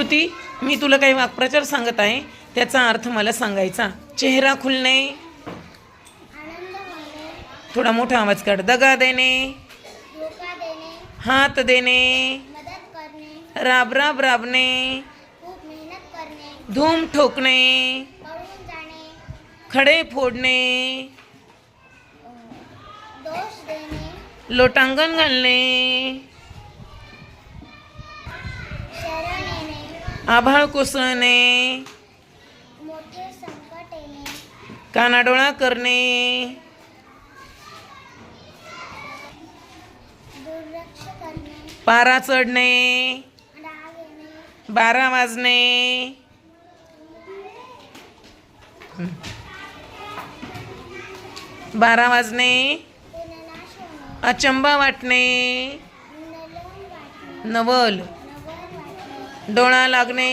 श्रुती मी तुला काही वाक्प्रचार सांगत आहे त्याचा अर्थ मला सांगायचा. चेहरा खुलणे थोडा मोठा आवाज काढ. दगा देणे हात देणे राब राब राबणे धूम ठोकणे खडे फोडणे लोटांगण घालणे. आभाळ कोसळणे. कानाडोळा करणे. पारा चढणे. बारा वाजणे. बारा वाजणे. अचंबा वाटणे. नवल. डोळा लागणे.